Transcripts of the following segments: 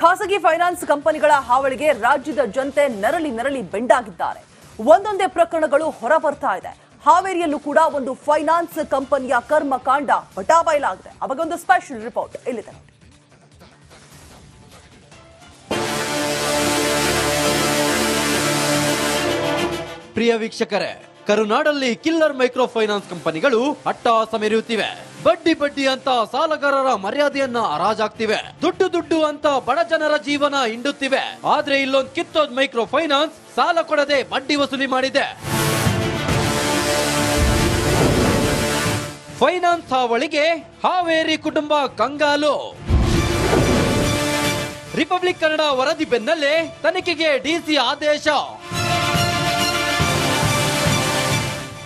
ಖಾಸಗಿ ಫೈನಾನ್ಸ್ ಕಂಪನಿಗಳ ಹಾವಳಿಗೆ ರಾಜ್ಯದ ಜನತೆ ನರಳಿ ನರಳಿ ಬೆಂಡಾಗಿದ್ದಾರೆ. ಒಂದೊಂದೇ ಪ್ರಕರಣಗಳು ಹೊರ ಬರ್ತಾ ಇದೆ. ಹಾವೇರಿಯಲ್ಲೂ ಕೂಡ ಒಂದು ಫೈನಾನ್ಸ್ ಕಂಪನಿಯ ಕರ್ಮಕಾಂಡ ಬಟಾಬಯಲಾಗಿದೆ. ಅವಾಗೊಂದು ಸ್ಪೆಷಲ್ ರಿಪೋರ್ಟ್ ಇಲ್ಲಿದೆ. ಪ್ರಿಯ ವೀಕ್ಷಕರೇ, ಕರುನಾಡಲ್ಲಿ ಕಿಲ್ಲರ್ ಮೈಕ್ರೋ ಫೈನಾನ್ಸ್ ಕಂಪನಿಗಳು ಅಟ್ಟಹಾಸ ಮೆರೆಯುತ್ತಿವೆ ಬಡ್ಡಿ ಬಡ್ಡಿ ಅಂತ ಸಾಲಗಾರರ ಮರ್ಯಾದೆಯನ್ನ ಹರಾಜಾಗ್ತಿವೆ. ದುಡ್ಡು ದುಡ್ಡು ಅಂತ ಬಡ ಜನರ ಜೀವನ ಹಿಂಡುತ್ತಿವೆ. ಆದ್ರೆ ಇಲ್ಲೊಂದ್ ಕಿತ್ತೋದ್ ಮೈಕ್ರೋ ಫೈನಾನ್ಸ್ ಸಾಲ ಕೊಡದೆ ಬಡ್ಡಿ ವಸೂಲಿ ಮಾಡಿದೆ. ಫೈನಾನ್ಸ್ ಹಾವಳಿಗೆ ಹಾವೇರಿ ಕುಟುಂಬ ಕಂಗಾಲು. ರಿಪಬ್ಲಿಕ್ ಕನ್ನಡ ವರದಿ ಬೆನ್ನಲ್ಲೇ ತನಿಖೆಗೆ ಡಿಸಿ ಆದೇಶ.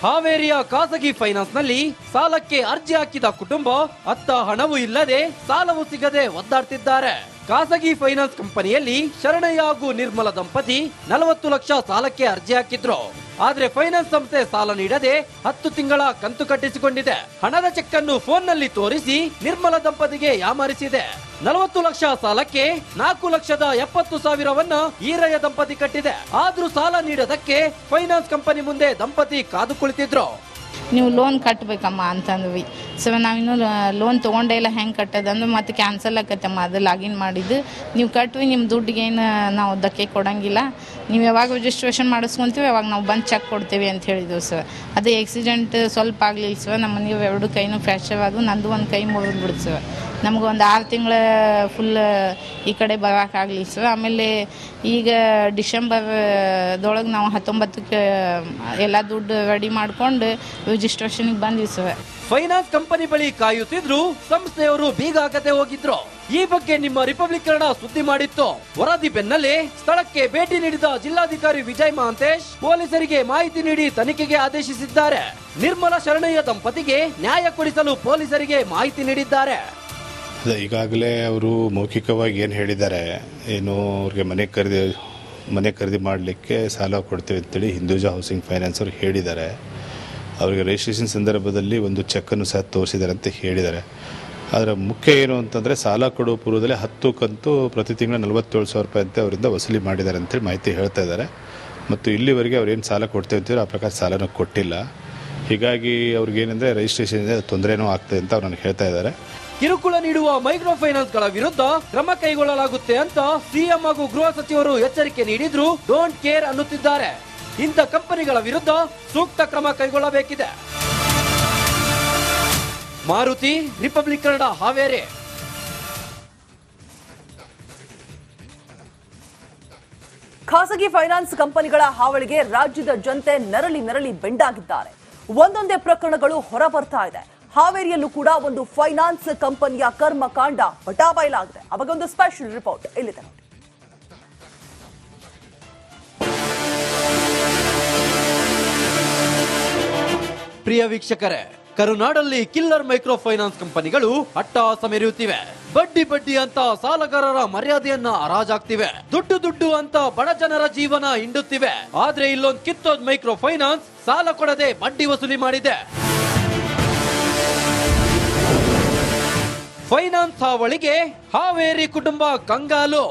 ಹಾವೇರಿಯ ಖಾಸಗಿ ಫೈನಾನ್ಸ್ನಲ್ಲಿ ಸಾಲಕ್ಕೆ ಅರ್ಜಿ ಹಾಕಿದ ಕುಟುಂಬ ಅತ್ತ ಹಣವೂ ಇಲ್ಲದೆ ಸಾಲವೂ ಸಿಗದೆ ಒದ್ದಾಡ್ತಿದ್ದಾರೆ. ಖಾಸಗಿ ಫೈನಾನ್ಸ್ ಕಂಪನಿಯಲ್ಲಿ ಶರಣಯ್ಯ ನಿರ್ಮಲ ದಂಪತಿ ನಲವತ್ತು ಲಕ್ಷ ಸಾಲಕ್ಕೆ ಅರ್ಜಿ ಹಾಕಿದ್ರು. ಆದ್ರೆ ಫೈನಾನ್ಸ್ ಸಂಸ್ಥೆ ಸಾಲ ನೀಡದೆ ಹತ್ತು ತಿಂಗಳ ಕಂತು ಕಟ್ಟಿಸಿಕೊಂಡಿದೆ. ಹಣದ ಚೆಕ್ ಅನ್ನು ಫೋನ್ನಲ್ಲಿ ತೋರಿಸಿ ನಿರ್ಮಲ ದಂಪತಿಗೆ ಯಾಮಾರಿಸಿದೆ. ನಲವತ್ತು ಲಕ್ಷ ಸಾಲಕ್ಕೆ ನಾಲ್ಕು ಲಕ್ಷದ ಎಪ್ಪತ್ತು ಸಾವಿರವನ್ನ ಈರಯ್ಯ ದಂಪತಿ ಕಟ್ಟಿದೆ. ಆದ್ರೂ ಸಾಲ ನೀಡೋದಕ್ಕೆ ಫೈನಾನ್ಸ್ ಕಂಪನಿ ಮುಂದೆ ದಂಪತಿ ಕಾದು ಕುಳಿತಿದ್ರು. ನೀವು ಲೋನ್ ಕಟ್ಟಬೇಕಮ್ಮ ಅಂತಂದ್ವಿ. ಸೊ ನಾವಿನ್ನು ಲೋನ್ ತೊಗೊಂಡೇ ಇಲ್ಲ, ಹೆಂಗೆ ಕಟ್ಟೋದಂದ್ರೆ ಮತ್ತೆ ಕ್ಯಾನ್ಸಲ್ ಆಕತ್ತಮ್ಮ ಅದು ಲಾಗಿನ್ ಮಾಡಿದ್ದು. ನೀವು ಕಟ್ವಿ ನಿಮ್ಮ ದುಡ್ಡಿಗೇನು ನಾವು ಧಕ್ಕೆ ಕೊಡೋಂಗಿಲ್ಲ. ನೀವು ಯಾವಾಗ ರಿಜಿಸ್ಟ್ರೇಷನ್ ಮಾಡಿಸ್ಕೊಂತೀವಿ ಯಾವಾಗ ನಾವು ಬಂದು ಚೆಕ್ ಕೊಡ್ತೀವಿ ಅಂತ ಹೇಳಿದ್ವು ಸರ್ ಅದು ಆಕ್ಸಿಡೆಂಟ್ ಸ್ವಲ್ಪ ಆಗಲಿಲ್ಲ ಸರ್ ನಮ್ಮ ನೀವು ಎರಡು ಕೈನೂ ಫ್ರ್ಯಾಕ್ಚರ್ ಆದವು, ನಂದು ಒಂದು ಕೈ ಮುರಿದು ಬಿಡ್ತು ಸರ್ ನಮ್ಗೆ ಒಂದು ಆರು ತಿಂಗಳ ಫುಲ್ ಈ ಕಡೆ ಬರೋಕ್ಕಾಗಲಿ ಸರ್ ಆಮೇಲೆ ಈಗ ಡಿಸೆಂಬರ್ದೊಳಗೆ ನಾವು ಹತ್ತೊಂಬತ್ತಕ್ಕೆ ಎಲ್ಲ ದುಡ್ಡು ರೆಡಿ ಮಾಡ್ಕೊಂಡು ರಿಜಿಸ್ಟ್ರೇಷನ್ಗೆ ಬಂದ್ವಿ ಸರ್. ಫೈನಾನ್ಸ್ ಕಂಪನಿ ಬಳಿ ಕಾಯುತ್ತಿದ್ರು ಸಂಸ್ಥೆಯವರು ಬೀಗ ಹಾಕದೆ ಹೋಗಿದ್ರು. ಈ ಬಗ್ಗೆ ನಿಮ್ಮ ರಿಪಬ್ಲಿಕ್ ಕನ್ನಡ ಸುದ್ದಿ ಮಾಡಿತ್ತು. ವರದಿ ಬೆನ್ನಲ್ಲೇ ಸ್ಥಳಕ್ಕೆ ಭೇಟಿ ನೀಡಿದ ಜಿಲ್ಲಾಧಿಕಾರಿ ವಿಜಯ್ ಮಹಾಂತೇಶ್ ಪೊಲೀಸರಿಗೆ ಮಾಹಿತಿ ನೀಡಿ ತನಿಖೆಗೆ ಆದೇಶಿಸಿದ್ದಾರೆ. ನಿರ್ಮಲ ಶರಣಯ್ಯ ದಂಪತಿಗೆ ನ್ಯಾಯ ಕೊಡಿಸಲು ಪೊಲೀಸರಿಗೆ ಮಾಹಿತಿ ನೀಡಿದ್ದಾರೆ. ಈಗಾಗಲೇ ಅವರು ಮೌಖಿಕವಾಗಿ ಏನು ಹೇಳಿದ್ದಾರೆ ಏನು ಅವ್ರಿಗೆ ಮನೆ ಖರೀದಿ ಮನೆ ಖರೀದಿ ಮಾಡಲಿಕ್ಕೆ ಸಾಲ ಕೊಡ್ತೀವಿ ಅಂತೇಳಿ ಹಿಂದೂಜಾ ಹೌಸಿಂಗ್ ಫೈನಾನ್ಸ್ ಅವ್ರು ಹೇಳಿದ್ದಾರೆ. ಅವರಿಗೆ ರಿಜಿಸ್ಟ್ರೇಷನ್ ಸಂದರ್ಭದಲ್ಲಿ ಒಂದು ಚೆಕ್ಕನ್ನು ಸಹ ತೋರಿಸಿದ್ದಾರೆ ಅಂತ ಹೇಳಿದ್ದಾರೆ. ಅದರ ಮುಖ್ಯ ಏನು ಅಂತಂದರೆ ಸಾಲ ಕೊಡುವ ಪೂರ್ವದಲ್ಲಿ ಹತ್ತು ಕಂತು ಪ್ರತಿ ತಿಂಗಳು ನಲವತ್ತೇಳು ಸಾವಿರ ರೂಪಾಯಿ ಅಂತ ಅವರಿಂದ ವಸೂಲಿ ಮಾಡಿದ್ದಾರೆ ಅಂತೇಳಿ ಮಾಹಿತಿ ಹೇಳ್ತಾ ಇದ್ದಾರೆ. ಮತ್ತು ಇಲ್ಲಿವರೆಗೆ ಅವ್ರು ಏನು ಸಾಲ ಕೊಡ್ತೇವೆ ಅಂತೀರೋ ಆ ಪ್ರಕಾರ ಸಾಲನೂ ಕೊಟ್ಟಿಲ್ಲ. ಹೀಗಾಗಿ ಅವ್ರಿಗೇನೆಂದರೆ ರಿಜಿಸ್ಟ್ರೇಷನ್ ತೊಂದರೆನೂ ಆಗ್ತದೆ ಅಂತ ಅವ್ರು ನನಗೆ ಹೇಳ್ತಾ ಇದ್ದಾರೆ. ಕಿರುಕುಳ ನೀಡುವ ಮೈಕ್ರೋ ಫೈನಾನ್ಸ್ಗಳ ವಿರುದ್ಧ ಕ್ರಮ ಕೈಗೊಳ್ಳಲಾಗುತ್ತೆ ಅಂತ ಸಿಎಂ ಹಾಗೂ ಗೃಹ ಸಚಿವರು ಎಚ್ಚರಿಕೆ ನೀಡಿದ್ರು. ಡೋಂಟ್ ಕೇರ್ ಅನ್ನುತ್ತಿದ್ದಾರೆ. ಇಂಥ ಕಂಪನಿಗಳ ವಿರುದ್ಧ ಸೂಕ್ತ ಕ್ರಮ ಕೈಗೊಳ್ಳಬೇಕಿದೆ. ಮಾರುತಿ ರಿಪಬ್ಲಿಕ್ ಕನ್ನಡ ಹಾವೇರಿ. ಖಾಸಗಿ ಫೈನಾನ್ಸ್ ಕಂಪನಿಗಳ ಹಾವಳಿಗೆ ರಾಜ್ಯದ ಜನತೆ ನರಳಿ ನರಳಿ ಬೆಂಡಾಗಿದ್ದಾರೆ. ಒಂದೊಂದೇ ಪ್ರಕರಣಗಳು ಹೊರ ಬರ್ತಾ ಇದೆ. ಹಾವೇರಿಯಲ್ಲೂ ಕೂಡ ಒಂದು ಫೈನಾನ್ಸ್ ಕಂಪನಿಯ ಕರ್ಮಕಾಂಡ ಬಟಾಬಯಲಾಗಿದೆ. ಅವಾಗೊಂದು ಸ್ಪೆಷಲ್ ರಿಪೋರ್ಟ್ ಇಲ್ಲಿದೆ ನೋಡಿ. ಪ್ರಿಯ ವೀಕ್ಷಕರೇ, ಕರುನಾಡಲ್ಲಿ ಕಿಲ್ಲರ್ ಮೈಕ್ರೋ ಫೈನಾನ್ಸ್ ಕಂಪನಿಗಳು ಅಟ್ಟಹಾಸ ಮೆರೆಯುತ್ತಿವೆ. ಬಡ್ಡಿ ಬಡ್ಡಿ ಅಂತ ಸಾಲಗಾರರ ಮರ್ಯಾದೆಯನ್ನ ಹರಾಜಾಗ್ತಿವೆ. ದುಡ್ಡು ದುಡ್ಡು ಅಂತ ಬಡ ಜನರ ಜೀವನ ಹಿಂಡುತ್ತಿವೆ. ಆದ್ರೆ ಇಲ್ಲೊಂದು ಕಿತ್ತೋದ್ ಮೈಕ್ರೋ ಫೈನಾನ್ಸ್ ಸಾಲ ಕೊಡದೆ ಬಡ್ಡಿ ವಸೂಲಿ ಮಾಡಿದೆ. ಫೈನಾನ್ಸ್ ಹಾವಳಿಗೆ ಹಾವೇರಿ ಕುಟುಂಬ ಕಂಗಾಲು.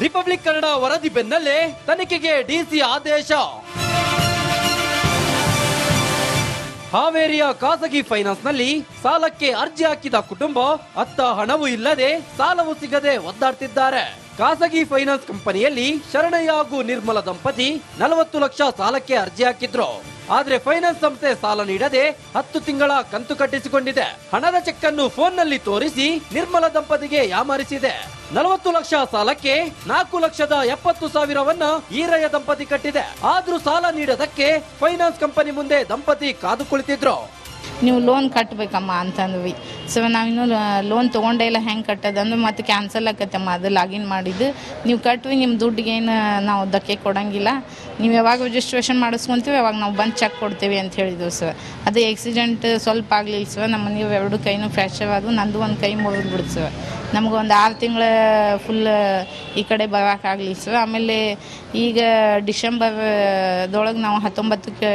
ರಿಪಬ್ಲಿಕ್ ಕನ್ನಡ ವರದಿ ಬೆನ್ನಲ್ಲೇ ತನಿಖೆಗೆ ಡಿಸಿ ಆದೇಶ. ಹಾವೇರಿಯ ಖಾಸಗಿ ಫೈನಾನ್ಸ್ನಲ್ಲಿ ಸಾಲಕ್ಕೆ ಅರ್ಜಿ ಹಾಕಿದ ಕುಟುಂಬ, ಅತ್ತ ಹಣವೂ ಇಲ್ಲದೆ ಸಾಲವು ಸಿಗದೆ ಒದ್ದಾಡ್ತಿದ್ದಾರೆ. ಖಾಸಗಿ ಫೈನಾನ್ಸ್ ಕಂಪನಿಯಲ್ಲಿ ಶರಣಯ್ಯ ಹಾಗೂ ನಿರ್ಮಲ ದಂಪತಿ ನಲವತ್ತು ಲಕ್ಷ ಸಾಲಕ್ಕೆ ಅರ್ಜಿ ಹಾಕಿದ್ರು. ಆದ್ರೆ ಫೈನಾನ್ಸ್ ಸಂಸ್ಥೆ ಸಾಲ ನೀಡದೆ ಹತ್ತು ತಿಂಗಳ ಕಂತು ಕಟ್ಟಿಸಿಕೊಂಡಿದೆ. ಹಣದ ಚೆಕ್ ಅನ್ನು ಫೋನ್ನಲ್ಲಿ ತೋರಿಸಿ ನಿರ್ಮಲ ದಂಪತಿಗೆ ಯಾಮಾರಿಸಿದೆ. ನಲವತ್ತು ಲಕ್ಷ ಸಾಲಕ್ಕೆ ನಾಲ್ಕು ಲಕ್ಷದ ಎಪ್ಪತ್ತು ಸಾವಿರವನ್ನ ಈರಯ್ಯ ದಂಪತಿ ಕಟ್ಟಿದೆ. ಆದ್ರೂ ಸಾಲ ನೀಡೋದಕ್ಕೆ ಫೈನಾನ್ಸ್ ಕಂಪನಿ ಮುಂದೆ ದಂಪತಿ ಕಾದು ಕುಳಿತಿದ್ರು. ನೀವು ಲೋನ್ ಕಟ್ಟಬೇಕಮ್ಮ ಅಂತಂದ್ವಿ. ಸೊ ನಾವಿನ್ನು ಲೋನ್ ತೊಗೊಂಡೇ ಇಲ್ಲ, ಹೆಂಗೆ ಕಟ್ಟೋದಂದ್ರೆ ಮತ್ತೆ ಕ್ಯಾನ್ಸಲ್ ಆಕತ್ತಮ್ಮ, ಅದು ಲಾಗಿನ್ ಮಾಡಿದ್ದು. ನೀವು ಕಟ್ವಿ ನಿಮ್ಮ ದುಡ್ಡಿಗೇನು ನಾವು ಧಕ್ಕೆ ಕೊಡೋಂಗಿಲ್ಲ. ನೀವು ಯಾವಾಗ ರಿಜಿಸ್ಟ್ರೇಷನ್ ಮಾಡಿಸ್ಕೊಂತೀವಿ, ಯಾವಾಗ ನಾವು ಬಂದು ಚೆಕ್ ಕೊಡ್ತೀವಿ ಅಂತ ಹೇಳಿದ್ವಿ ಸರ್ ಅದು ಆಕ್ಸಿಡೆಂಟ್ ಸ್ವಲ್ಪ ಆಗಲಿಲ್ಲ ಸರ್ ನಮ್ಮ ನೀವು ಎರಡು ಕೈನೂ ಫ್ರ್ಯಾಕ್ಚರ್ ಆದವು, ನಂದು ಒಂದು ಕೈ ಮುರಿದ್ಬಿಡ್ತು ಸರ್ ನಮ್ಗೆ ಒಂದು ಆರು ತಿಂಗಳ ಫುಲ್ ಈ ಕಡೆ ಬರೋಕ್ಕಾಗಲಿ ಸರ್ ಆಮೇಲೆ ಈಗ ಡಿಸೆಂಬರ್ದೊಳಗೆ ನಾವು ಹತ್ತೊಂಬತ್ತಕ್ಕೆ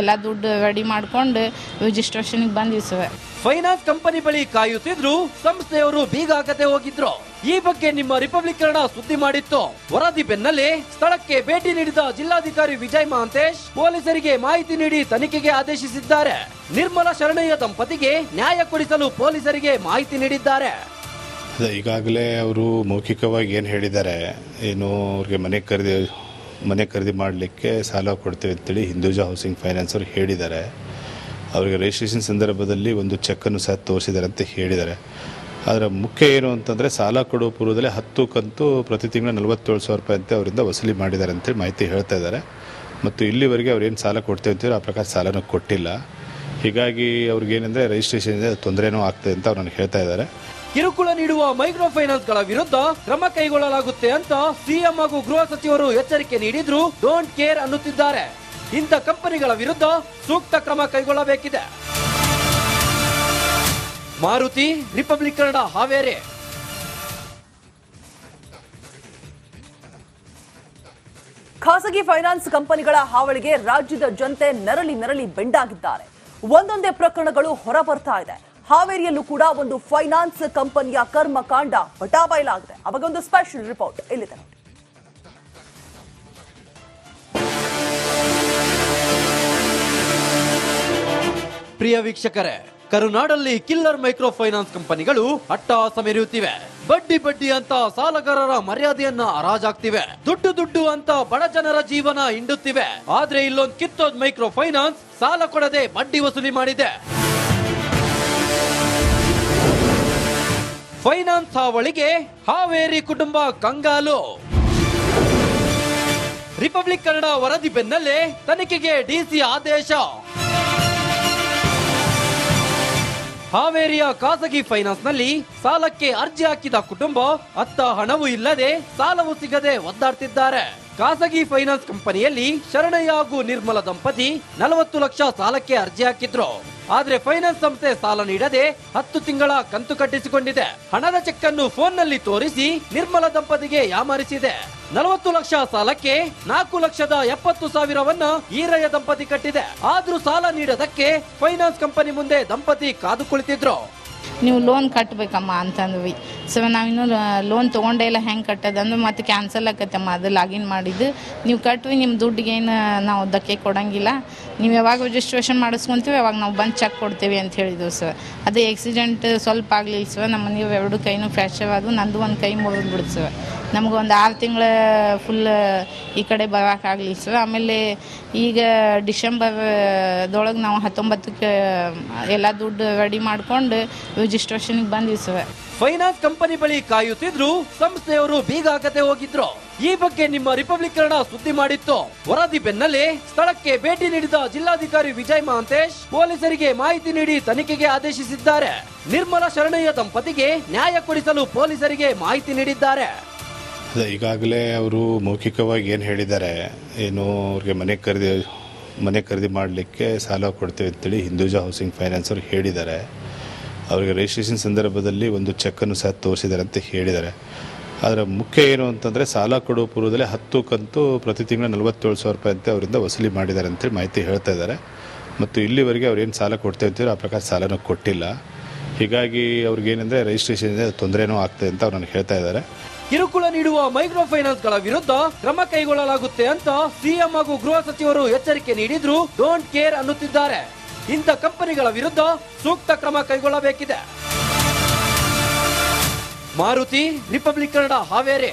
ಎಲ್ಲ ದುಡ್ಡು ರೆಡಿ ಮಾಡಿಕೊಂಡು ರಿಜಿಸ್ಟ್ರೇಷನ್ಗೆ ಬಂದ್ವಿ ಸರ್ ಫೈನಾನ್ಸ್ ಕಂಪನಿ ಬಳಿ ಕಾಯುತ್ತಿದ್ರು, ಸಂಸ್ಥೆಯವರು ಬೀಗ ಹಾಕದೆ ಹೋಗಿದ್ರು. ಈ ಬಗ್ಗೆ ನಿಮ್ಮ ರಿಪಬ್ಲಿಕ್ ಕನ್ನಡ ಸುದ್ದಿ ಮಾಡಿತ್ತು. ವರದಿ ಬೆನ್ನಲ್ಲೇ ಸ್ಥಳಕ್ಕೆ ಭೇಟಿ ನೀಡಿದ ಜಿಲ್ಲಾಧಿಕಾರಿ ವಿಜಯ್ ಮಹಾಂತೇಶ್ ಪೊಲೀಸರಿಗೆ ಮಾಹಿತಿ ನೀಡಿ ತನಿಖೆಗೆ ಆದೇಶಿಸಿದ್ದಾರೆ. ನಿರ್ಮಲ ಶರಣಯ್ಯ ದಂಪತಿಗೆ ನ್ಯಾಯ ಕೊಡಿಸಲು ಪೊಲೀಸರಿಗೆ ಮಾಹಿತಿ ನೀಡಿದ್ದಾರೆ. ಅದೇ ಈಗಾಗಲೇ ಅವರು ಮೌಖಿಕವಾಗಿ ಏನು ಹೇಳಿದ್ದಾರೆ, ಏನು ಅವ್ರಿಗೆ ಮನೆ ಖರೀದಿ ಮನೆ ಖರೀದಿ ಮಾಡಲಿಕ್ಕೆ ಸಾಲ ಕೊಡ್ತೇವೆ ಅಂತೇಳಿ ಹಿಂದೂಜಾ ಹೌಸಿಂಗ್ ಫೈನಾನ್ಸ್ ಅವರು ಹೇಳಿದ್ದಾರೆ. ಅವರಿಗೆ ರಿಜಿಸ್ಟ್ರೇಷನ್ ಸಂದರ್ಭದಲ್ಲಿ ಒಂದು ಚೆಕ್ಕನ್ನು ಸಹ ತೋರಿಸಿದ್ದಾರೆ ಅಂತ ಹೇಳಿದ್ದಾರೆ. ಆದರೆ ಮುಖ್ಯ ಏನು ಅಂತಂದರೆ ಸಾಲ ಕೊಡುವ ಪೂರ್ವದಲ್ಲೇ ಹತ್ತು ಕಂತು ಪ್ರತಿ ತಿಂಗಳು ನಲವತ್ತೇಳು ಸಾವಿರ ರೂಪಾಯಿ ಅಂತ ಅವರಿಂದ ವಸೂಲಿ ಮಾಡಿದ್ದಾರೆ ಅಂತೇಳಿ ಮಾಹಿತಿ ಹೇಳ್ತಾ ಇದ್ದಾರೆ. ಮತ್ತು ಇಲ್ಲಿವರೆಗೆ ಅವ್ರೇನು ಸಾಲ ಕೊಡ್ತೇವೆ ಅಂತೀರೋ ಆ ಪ್ರಕಾರ ಸಾಲನೂ ಕೊಟ್ಟಿಲ್ಲ. ಹೀಗಾಗಿ ಅವ್ರಿಗೇನೆಂದರೆ ರಿಜಿಸ್ಟ್ರೇಷನ್ ತೊಂದರೆನೂ ಆಗ್ತದೆ ಅಂತ ಅವ್ರು ನನಗೆ ಹೇಳ್ತಾ ಇದ್ದಾರೆ. ಕಿರುಕುಳ ನೀಡುವ ಮೈಕ್ರೋ ಫೈನಾನ್ಸ್ಗಳ ವಿರುದ್ಧ ಕ್ರಮ ಕೈಗೊಳ್ಳಲಾಗುತ್ತೆ ಅಂತ ಸಿಎಂ ಹಾಗೂ ಗೃಹ ಸಚಿವರು ಎಚ್ಚರಿಕೆ ನೀಡಿದ್ರು ಡೋಂಟ್ ಕೇರ್ ಅನ್ನುತ್ತಿದ್ದಾರೆ. ಇಂಥ ಕಂಪನಿಗಳ ವಿರುದ್ಧ ಸೂಕ್ತ ಕ್ರಮ ಕೈಗೊಳ್ಳಬೇಕಿದೆ. ಮಾರುತಿ ರಿಪಬ್ಲಿಕ್ ಕನ್ನಡ ಹಾವೇರಿ. ಖಾಸಗಿ ಫೈನಾನ್ಸ್ ಕಂಪನಿಗಳ ಹಾವಳಿಗೆ ರಾಜ್ಯದ ಜನತೆ ನರಳಿ ನರಳಿ ಬೆಂಡಾಗಿದ್ದಾರೆ. ಒಂದೊಂದೇ ಪ್ರಕರಣಗಳು ಹೊರ ಬರ್ತಾ ಇದೆ. ಹಾವೇರಿಯಲ್ಲೂ ಕೂಡ ಒಂದು ಫೈನಾನ್ಸ್ ಕಂಪನಿಯ ಕರ್ಮಕಾಂಡ ಅವಾಗ ಒಂದು ಸ್ಪೆಷಲ್ ರಿಪೋರ್ಟ್ ಇಲ್ಲಿದೆ ಪ್ರಿಯ ವೀಕ್ಷಕರೇ, ಕರುನಾಡಲ್ಲಿ ಕಿಲ್ಲರ್ ಮೈಕ್ರೋ ಫೈನಾನ್ಸ್ ಕಂಪನಿಗಳು ಅಟ್ಟಹಾಸ ಮೆರೆಯುತ್ತಿವೆ. ಬಡ್ಡಿ ಬಡ್ಡಿ ಅಂತ ಸಾಲಗಾರರ ಮರ್ಯಾದೆಯನ್ನ ಹರಾಜಾಗ್ತಿವೆ. ದುಡ್ಡು ದುಡ್ಡು ಅಂತ ಬಡ ಜನರ ಜೀವನ ಹಿಂಡುತ್ತಿವೆ. ಆದ್ರೆ ಇಲ್ಲೊಂದು ಕಿತ್ತೋದ್ ಮೈಕ್ರೋ ಫೈನಾನ್ಸ್ ಸಾಲ ಕೊಡದೆ ಬಡ್ಡಿ ವಸೂಲಿ ಮಾಡಿದೆ. ಫೈನಾನ್ಸ್ ಹಾವಳಿಗೆ ಹಾವೇರಿ ಕುಟುಂಬ ಕಂಗಾಲು. ರಿಪಬ್ಲಿಕ್ ಕನ್ನಡ ವರದಿ ಬೆನ್ನಲ್ಲೇ ತನಿಖೆಗೆ ಡಿಸಿ ಆದೇಶ. ಹಾವೇರಿಯ ಖಾಸಗಿ ಫೈನಾನ್ಸ್ನಲ್ಲಿ ಸಾಲಕ್ಕೆ ಅರ್ಜಿ ಹಾಕಿದ ಕುಟುಂಬ ಅತ್ತ ಹಣವೂ ಇಲ್ಲದೆ ಸಾಲವೂ ಸಿಗದೆ ಒದ್ದಾಡ್ತಿದ್ದಾರೆ. ಖಾಸಗಿ ಫೈನಾನ್ಸ್ ಕಂಪನಿಯಲ್ಲಿ ಶರಣಯ್ಯ ಹಾಗೂ ನಿರ್ಮಲ ದಂಪತಿ ನಲವತ್ತು ಲಕ್ಷ ಸಾಲಕ್ಕೆ ಅರ್ಜಿ ಹಾಕಿದ್ರು. ಆದ್ರೆ ಫೈನಾನ್ಸ್ ಸಂಸ್ಥೆ ಸಾಲ ನೀಡದೆ ಹತ್ತು ತಿಂಗಳ ಕಂತು ಕಟ್ಟಿಸಿಕೊಂಡಿದೆ. ಹಣದ ಚೆಕ್ ಅನ್ನು ಫೋನ್ನಲ್ಲಿ ತೋರಿಸಿ ನಿರ್ಮಲ ದಂಪತಿಗೆ ಯಾಮಾರಿಸಿದೆ. ನಲವತ್ತು ಲಕ್ಷ ಸಾಲಕ್ಕೆ ನಾಲ್ಕು ಲಕ್ಷದ ಎಪ್ಪತ್ತು ಸಾವಿರವನ್ನು ಈರಯ್ಯ ದಂಪತಿ ಕಟ್ಟಿದೆ. ಆದ್ರೂ ಸಾಲ ನೀಡದಕ್ಕೆ ಫೈನಾನ್ಸ್ ಕಂಪನಿ ಮುಂದೆ ದಂಪತಿ ಕಾದು ಕುಳಿತಿದ್ರು. ನೀವು ಲೋನ್ ಕಟ್ಟಬೇಕಮ್ಮ ಅಂತಂದ್ವಿ. ಸೊ ನಾವಿನ್ನೂ ಲೋನ್ ತೊಗೊಂಡೇ ಇಲ್ಲ, ಹೆಂಗೆ ಕಟ್ಟೋದಂದ್ರೆ ಮತ್ತೆ ಕ್ಯಾನ್ಸಲ್ ಆಕತ್ತಮ್ಮ ಅದು ಲಾಗಿನ್ ಮಾಡಿದ್ದು. ನೀವು ಕಟ್ವಿ ನಿಮ್ಮ ದುಡ್ಡಿಗೇನು ನಾವು ಧಕ್ಕೆ ಕೊಡೋಂಗಿಲ್ಲ. ನೀವು ಯಾವಾಗ ರಿಜಿಸ್ಟ್ರೇಷನ್ ಮಾಡಿಸ್ಕೊತೀವಿ ಅವಾಗ ನಾವು ಬಂದು ಚೆಕ್ ಕೊಡ್ತೀವಿ ಅಂತ ಹೇಳಿದ್ವು ಸರ್ ಅದು ಆಕ್ಸಿಡೆಂಟ್ ಸ್ವಲ್ಪ ಆಗಲಿಲ್ಲ ಸರ್ ನಮ್ಮ ನೀವು ಎರಡು ಕೈನೂ ಫ್ರ್ಯಾಕ್ಚರ್ ಆದವು, ನಂದು ಒಂದು ಕೈ ಮುರಿದ್ಬಿಡ್ತು ಸರ್ ನಮ್ಗೆ ಒಂದು ಆರು ತಿಂಗಳ ಫುಲ್ ಈ ಕಡೆ ಬರೋಕ್ಕಾಗಲಿಲ್ಲ ಸರ್ ಆಮೇಲೆ ಈಗ ಡಿಸೆಂಬರ್ದೊಳಗೆ ನಾವು ಹತ್ತೊಂಬತ್ತಕ್ಕೆ ಎಲ್ಲ ದುಡ್ಡು ರೆಡಿ ಮಾಡ್ಕೊಂಡು ರಿಜಿಸ್ಟ್ರೇಷನಿಗೆ ಬಂದ್ವಿ ಸರ್ ಫೈನಾನ್ಸ್ ಕಂಪನಿ ಬಳಿ ಕಾಯುತ್ತಿದ್ರು ಸಂಸ್ಥೆಯವರು ಬೀಗ ಹಾಕದೆ ಹೋಗಿದ್ರು. ಈ ಬಗ್ಗೆ ನಿಮ್ಮ ರಿಪಬ್ಲಿಕ್ ಕನ್ನಡ ಸುದ್ದಿ ಮಾಡಿತ್ತು. ವರದಿ ಬೆನ್ನಲ್ಲೇ ಸ್ಥಳಕ್ಕೆ ಭೇಟಿ ನೀಡಿದ ಜಿಲ್ಲಾಧಿಕಾರಿ ವಿಜಯ್ ಮಹಾಂತೇಶ್ ಪೊಲೀಸರಿಗೆ ಮಾಹಿತಿ ನೀಡಿ ತನಿಖೆಗೆ ಆದೇಶಿಸಿದ್ದಾರೆ. ನಿರ್ಮಲ ಶರಣಯ್ಯ ದಂಪತಿಗೆ ನ್ಯಾಯ ಕೊಡಿಸಲು ಪೊಲೀಸರಿಗೆ ಮಾಹಿತಿ ನೀಡಿದ್ದಾರೆ. ಈಗಾಗಲೇ ಅವರು ಮೌಖಿಕವಾಗಿ ಏನು ಹೇಳಿದ್ದಾರೆ, ಏನು ಅವ್ರಿಗೆ ಮನೆ ಖರೀದಿ ಮನೆ ಖರೀದಿ ಮಾಡಲಿಕ್ಕೆ ಸಾಲ ಕೊಡ್ತೇವೆ ಅಂತೇಳಿ ಹಿಂದೂಜಾ ಹೌಸಿಂಗ್ ಫೈನಾನ್ಸ್ ಅವರು ಹೇಳಿದ್ದಾರೆ. ಅವರಿಗೆ ರಿಜಿಸ್ಟ್ರೇಷನ್ ಸಂದರ್ಭದಲ್ಲಿ ಒಂದು ಚೆಕ್ಕನ್ನು ಸಹ ತೋರಿಸಿದ್ದಾರೆ ಅಂತ ಹೇಳಿದ್ದಾರೆ. ಆದರೆ ಮುಖ್ಯ ಏನು ಅಂತಂದರೆ ಸಾಲ ಕೊಡುವ ಪೂರ್ವದಲ್ಲಿ ಹತ್ತು ಕಂತು ಪ್ರತಿ ತಿಂಗಳ ನಲವತ್ತೇಳು ಸಾವಿರ ರೂಪಾಯಿ ಅಂತ ಅವರಿಂದ ವಸೂಲಿ ಮಾಡಿದ್ದಾರೆ ಅಂತೇಳಿ ಮಾಹಿತಿ ಹೇಳ್ತಾ ಇದ್ದಾರೆ. ಮತ್ತು ಇಲ್ಲಿವರೆಗೆ ಅವ್ರು ಏನು ಸಾಲ ಕೊಡ್ತಾ ಅಂತೀರೋ ಆ ಪ್ರಕಾರ ಸಾಲನೂ ಕೊಟ್ಟಿಲ್ಲ. ಹೀಗಾಗಿ ಅವ್ರಿಗೇನೆಂದರೆ ರಿಜಿಸ್ಟ್ರೇಷನ್ ತೊಂದರೆನೂ ಆಗ್ತದೆ ಅಂತ ಅವ್ರು ನನಗೆ ಹೇಳ್ತಾ ಇದ್ದಾರೆ. ಕಿರುಕುಳ ನೀಡುವ ಮೈಕ್ರೋ ಫೈನಾನ್ಸ್ಗಳ ವಿರುದ್ಧ ಕ್ರಮ ಕೈಗೊಳ್ಳಲಾಗುತ್ತೆ ಅಂತ ಸಿಎಂ ಹಾಗೂ ಗೃಹ ಸಚಿವರು ಎಚ್ಚರಿಕೆ ನೀಡಿದ್ರು. ಡೋಂಟ್ ಕೇರ್ ಅನ್ನುತ್ತಿದ್ದಾರೆ. ಇಂಥ ಕಂಪನಿಗಳ ವಿರುದ್ಧ ಸೂಕ್ತ ಕ್ರಮ ಕೈಗೊಳ್ಳಬೇಕಿದೆ. ಮಾರುತಿ ರಿಪಬ್ಲಿಕ್ ಕನ್ನಡ ಹಾವೇರಿ.